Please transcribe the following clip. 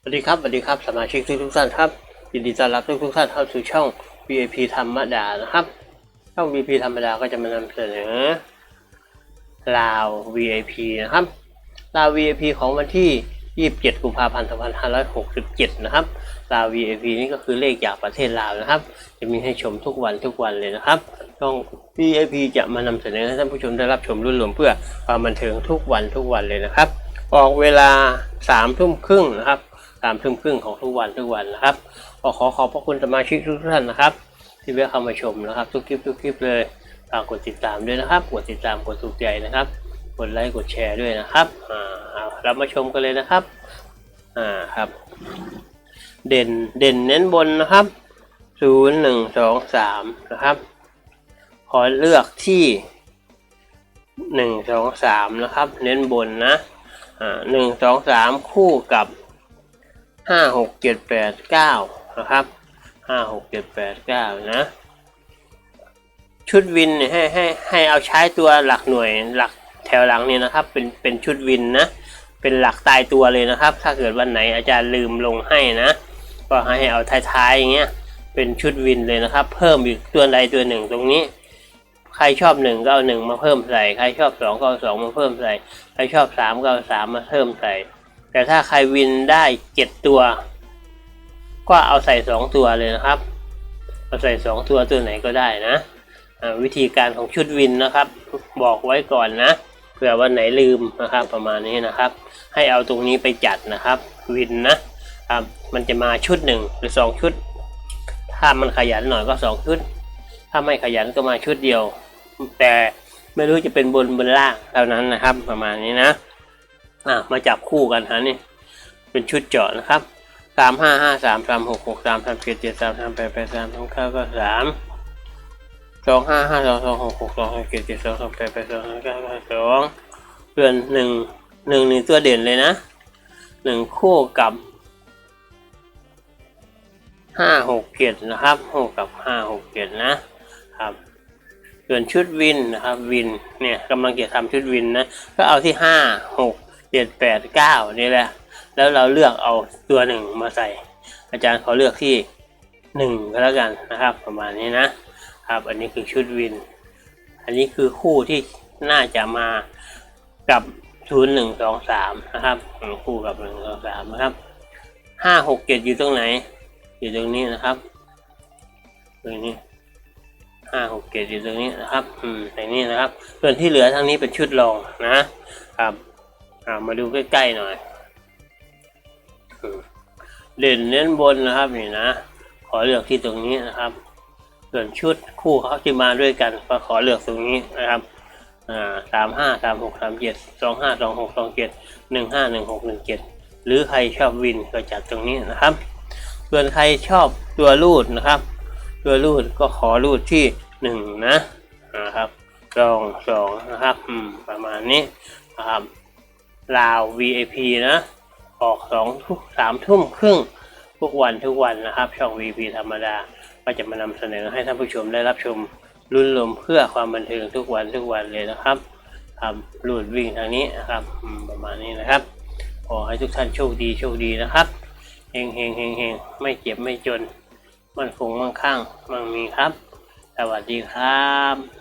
สวัสดีครับสวัสดีครับสมาชิกทุกทุกท่านครับยินดีต้อนรับทุกทุกท่านเข้าสู่ช่อง VIP ธรรมดานะครับ ช่อง VIP ธรรมดาก็จะมานำเสนอลาว VIP นะครับลาว VIP ของวันที่ 27 กุมภาพันธ์ 2567 นะครับลาว VIP นี่ก็คือเลขจากประเทศลาวนะครับ จะมีให้ชมทุกวันทุกวันเลยนะครับ ช่อง VIP จะมานำเสนอให้ท่านผู้ชมได้รับชมรุ่นรวมเพื่อความบันเทิงทุกวันทุกวันเลยนะครับ ออกเวลาสามทุ่มครึ่งนะครับ สามทุ่มครึ่งของทุกวันทุกวันนะครับก็ขอขอบพระคุณสมาชิกทุกท่านนะครับ ที่แวะเข้ามาชมนะครับ ทุกคลิปทุกคลิปเลยฝากกดติดตามด้วยนะครับ กดติดตามกดถูกใจนะครับ กดไลค์กดแชร์ด้วยนะครับอ่าเอาเรามาชมกันเลยนะครับอ่าครับ เด่นเด่นเน้นบนนะครับศูนย์หนึ่งสองสามนะครับ ขอเลือกที่หนึ่งสองสามนะครับ เน้นบนนะอ่าหนึ่งสองสามคู่กับ ห้าหกเจ็ดแปดเก้านะครับห้าหกเจ็ดแปดเก้านะชุดวินให้ให้ให้เอาใช้ตัวหลักหน่วยหลักแถวหลังเนี่ยนะครับ เป็นเป็นชุดวินนะ เป็นหลักตายตัวเลยนะครับ ถ้าเกิดวันไหนอาจารย์ลืมลงให้นะ ก็ให้เอาท้ายๆอย่างเงี้ยเป็นชุดวินเลยนะครับ เพิ่มอีกตัวใดตัวหนึ่งตรงนี้ ใครชอบหนึ่งก็เอาหนึ่งมาเพิ่มใส่ใครชอบสองก็เอาสองมาเพิ่มใส่ใครชอบสามก็เอาสามมาเพิ่มใส่ แต่ถ้าใครวินได้เจ็ดตัว ก็เอาใส่สองตัวเลยนะครับ เอาใส่สองตัวตัวไหนก็ได้นะวิธีการของชุดวินนะครับ บอกไว้ก่อนนะเผื่อวันไหนลืมนะครับ ประมาณนี้นะครับ ให้เอาตรงนี้ไปจัดนะครับ วินนะครับมันจะมาชุดหนึ่งหรือสองชุด ถ้ามันขยันหน่อยก็สองชุด ถ้าไม่ขยันก็มาชุดเดียว แต่ไม่รู้จะเป็นบนบนล่างเท่านั้นนะครับ ประมาณนี้นะ อะมาจับคู่กันฮะนี่เป็นชุดเจาะนะครับสามห้าห้าสามสามหกหกสามสามเจ็ดเจ็ดสามสามแปดแปดสามสามเก้าก็สามสองห้าห้าสองสองหกหกสองเจ็ดเจ็ดสองสามแปดแปดสองสามเก้าก็สองเพื่อนหนึ่งหนึ่งนี่ตัวเด่นเลยนะหนึ่งคู่กับห้าหกเจ็ดนะครับคู่กับห้าหกเจ็ดนะครับส่วนชุดวินนะครับวินเนี่ยกำลังจะทำชุดวินนะก็เอาที่ห้าหก เจ็ดแปดเก้านี่แหละ แล้วเราเลือกเอาตัวหนึ่งมาใส่ อาจารย์ขอเลือกที่หนึ่งก็แล้วกันนะครับ ประมาณนี้นะครับ อันนี้คือชุดวิน อันนี้คือคู่ที่น่าจะมากับศูนย์หนึ่งสองสามนะครับอืมคู่กับหนึ่งสองสามนะครับห้าหกเจ็ดอยู่ตรงไหน อยู่ตรงนี้นะครับตรงนี้ห้าหกเกตอยู่ตรงนี้นะครับ อืมในนี้นะครับ ส่วนที่เหลือทั้งนี้เป็นชุดรองนะครับ อ่ามาดูใกล้ๆหน่อยเด่นเน้นบนนะครับนี่นะ ขอเลือกที่ตรงนี้นะครับ ส่วนชุดคู่เขาที่มาด้วยกัน ก็ขอเลือกตรงนี้นะครับอ่าสามห้าสามหกสามเจ็ดสองห้าสองหกสองเจ็ดหนึ่งห้าหนึ่งหกหนึ่งเจ็ดหรือใครชอบวินก็จัดตรงนี้นะครับ ส่วนใครชอบตัวรูดนะครับ ตัวรูดก็ขอรูดที่หนึ่งนะนะครับสองสองนะครับประมาณนี้นะครับ ลาว VIP นะ ออกสองทุกสามทุ่มครึ่งทุกวันทุกวันนะครับ ช่อง VIP ธรรมดา ก็จะมานำเสนอให้ท่านผู้ชมได้รับชมรุ่นลมเพื่อความบันเทิงทุกวันทุกวันเลยนะครับครับรูดวิ่งทางนี้นะครับประมาณนี้นะครับ ขอให้ทุกท่านโชคดีโชคดีนะครับเฮงเฮงเฮงเฮงไม่เจ็บไม่จน มันคงมั่งคั่งมั่งมีครับ สวัสดีครับ